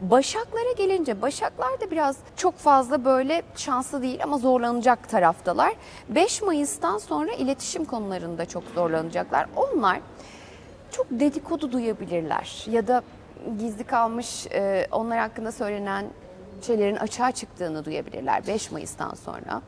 Başaklara gelince Başaklar da biraz çok fazla böyle şanslı değil ama zorlanacak taraftalar. 5 Mayıs'tan sonra iletişim konularında çok zorlanacaklar. Onlar çok dedikodu duyabilirler ya da gizli kalmış e, onlar hakkında söylenen şeylerin açığa çıktığını duyabilirler 5 Mayıs'tan sonra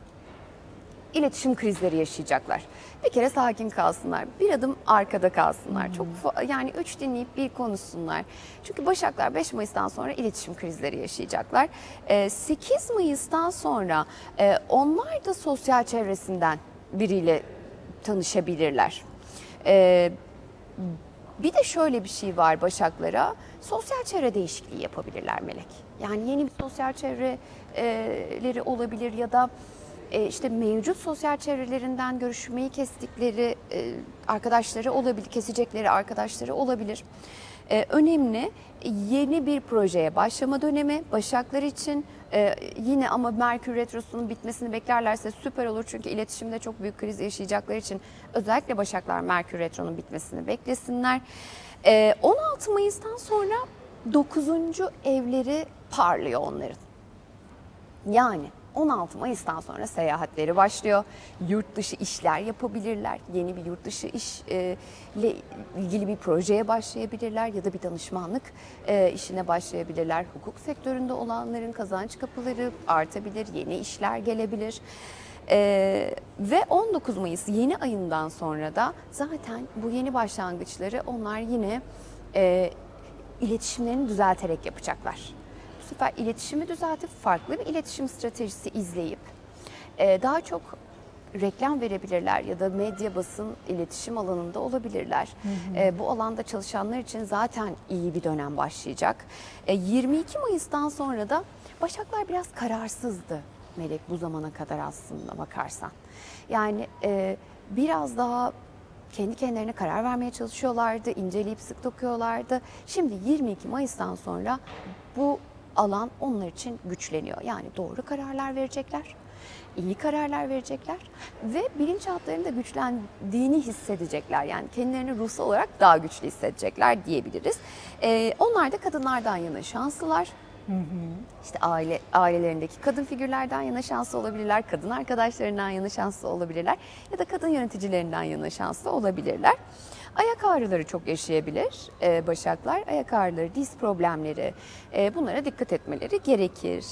iletişim krizleri yaşayacaklar. Bir kere sakin kalsınlar. Bir adım arkada kalsınlar. Çok fa- yani üç dinleyip bir konuşsunlar. Çünkü Başaklar 5 Mayıs'tan sonra iletişim krizleri yaşayacaklar. Ee, 8 Mayıs'tan sonra e, onlar da sosyal çevresinden biriyle tanışabilirler. Ee, bir de şöyle bir şey var Başaklara. Sosyal çevre değişikliği yapabilirler Melek. Yani yeni bir sosyal çevreleri olabilir ya da e, işte mevcut sosyal çevrelerinden görüşmeyi kestikleri e, arkadaşları olabilir, kesecekleri arkadaşları olabilir. E, önemli yeni bir projeye başlama dönemi Başaklar için e, yine ama Merkür Retrosu'nun bitmesini beklerlerse süper olur. Çünkü iletişimde çok büyük kriz yaşayacakları için özellikle Başaklar Merkür Retro'nun bitmesini beklesinler. E, 16 Mayıs'tan sonra 9. evleri parlıyor onların. Yani 16 Mayıs'tan sonra seyahatleri başlıyor. Yurt dışı işler yapabilirler. Yeni bir yurt dışı iş e, ilgili bir projeye başlayabilirler ya da bir danışmanlık e, işine başlayabilirler. Hukuk sektöründe olanların kazanç kapıları artabilir, yeni işler gelebilir. E, ve 19 Mayıs yeni ayından sonra da zaten bu yeni başlangıçları onlar yine e, iletişimlerini düzelterek yapacaklar. Sefer iletişimi düzeltip farklı bir iletişim stratejisi izleyip e, daha çok reklam verebilirler ya da medya basın iletişim alanında olabilirler. E, bu alanda çalışanlar için zaten iyi bir dönem başlayacak. E, 22 Mayıs'tan sonra da Başaklar biraz kararsızdı Melek bu zamana kadar aslında bakarsan. Yani e, biraz daha kendi kendilerine karar vermeye çalışıyorlardı, inceleyip sık dokuyorlardı. Şimdi 22 Mayıs'tan sonra bu alan onlar için güçleniyor. Yani doğru kararlar verecekler, iyi kararlar verecekler ve bilinçaltlarının da güçlendiğini hissedecekler. Yani kendilerini ruhsal olarak daha güçlü hissedecekler diyebiliriz. Ee, onlar da kadınlardan yana şanslılar. İşte aile ailelerindeki kadın figürlerden yana şanslı olabilirler, kadın arkadaşlarından yana şanslı olabilirler ya da kadın yöneticilerinden yana şanslı olabilirler. Ayak ağrıları çok yaşayabilir e, başaklar. Ayak ağrıları, diz problemleri e, bunlara dikkat etmeleri gerekir.